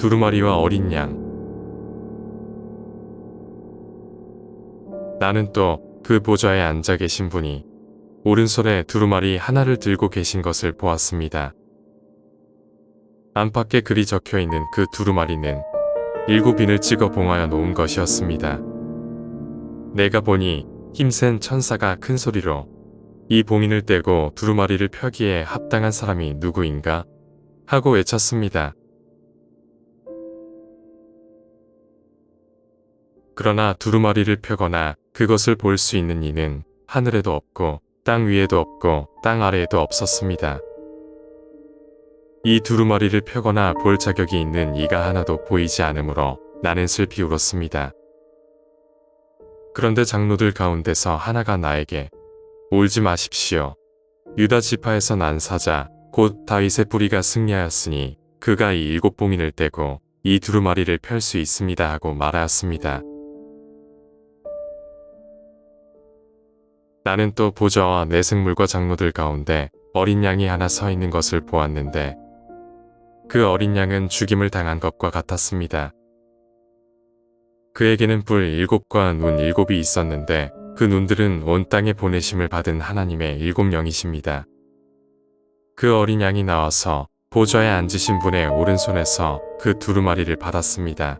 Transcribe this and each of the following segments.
두루마리와 어린 양. 나는 또 그 보좌에 앉아 계신 분이 오른손에 두루마리 하나를 들고 계신 것을 보았습니다. 안팎에 글이 적혀 있는 그 두루마리는 일곱 인을 찍어 봉하여 놓은 것이었습니다. 내가 보니 힘센 천사가 큰 소리로 이 봉인을 떼고 두루마리를 펴기에 합당한 사람이 누구인가? 하고 외쳤습니다. 그러나 두루마리를 펴거나 그것을 볼 수 있는 이는 하늘에도 없고 땅 위에도 없고 땅 아래에도 없었습니다. 이 두루마리를 펴거나 볼 자격이 있는 이가 하나도 보이지 않으므로 나는 슬피 울었습니다. 그런데 장로들 가운데서 하나가 나에게 울지 마십시오. 유다 지파에서 난 사자 곧 다윗의 뿌리가 승리하였으니 그가 이 일곱 봉인을 떼고 이 두루마리를 펼 수 있습니다 하고 말하였습니다. 나는 또 보좌와 내생물과 장로들 가운데 어린 양이 하나 서 있는 것을 보았는데 그 어린 양은 죽임을 당한 것과 같았습니다. 그에게는 뿔 일곱과 눈 일곱이 있었는데 그 눈들은 온 땅에 보내심을 받은 하나님의 일곱 영이십니다. 그 어린 양이 나와서 보좌에 앉으신 분의 오른손에서 그 두루마리를 받았습니다.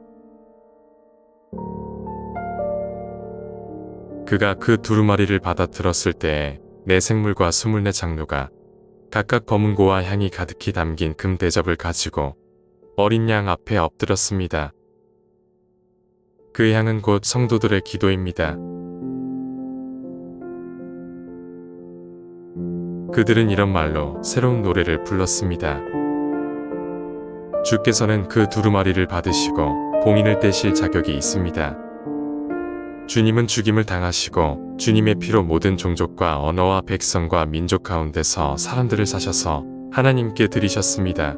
그가 그 두루마리를 받아 들었을 때에 내 생물과 스물네 장로가 각각 검은 고와 향이 가득히 담긴 금 대접을 가지고 어린 양 앞에 엎드렸습니다. 그 향은 곧 성도들의 기도입니다. 그들은 이런 말로 새로운 노래를 불렀습니다. 주께서는 그 두루마리를 받으시고 봉인을 떼실 자격이 있습니다. 주님은 죽임을 당하시고 주님의 피로 모든 종족과 언어와 백성과 민족 가운데서 사람들을 사셔서 하나님께 드리셨습니다.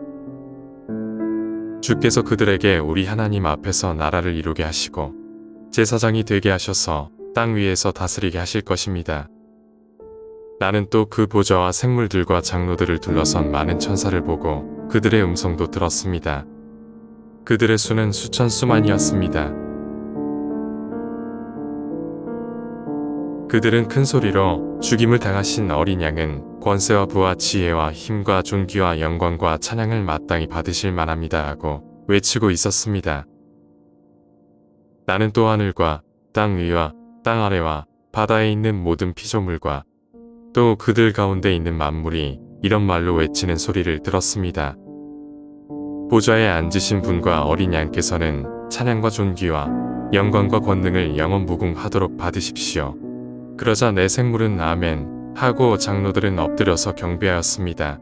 주께서 그들에게 우리 하나님 앞에서 나라를 이루게 하시고 제사장이 되게 하셔서 땅 위에서 다스리게 하실 것입니다. 나는 또 그 보좌와 생물들과 장로들을 둘러선 많은 천사를 보고 그들의 음성도 들었습니다. 그들의 수는 수천 수만이었습니다. 그들은 큰 소리로 죽임을 당하신 어린 양은 권세와 부와 지혜와 힘과 존귀와 영광과 찬양을 마땅히 받으실 만합니다 하고 외치고 있었습니다. 나는 또 하늘과 땅 위와 땅 아래와 바다에 있는 모든 피조물과 또 그들 가운데 있는 만물이 이런 말로 외치는 소리를 들었습니다. 보좌에 앉으신 분과 어린 양께서는 찬양과 존귀와 영광과 권능을 영원 무궁하도록 받으십시오. 그러자 내 생물은 아멘 하고 장로들은 엎드려서 경배하였습니다.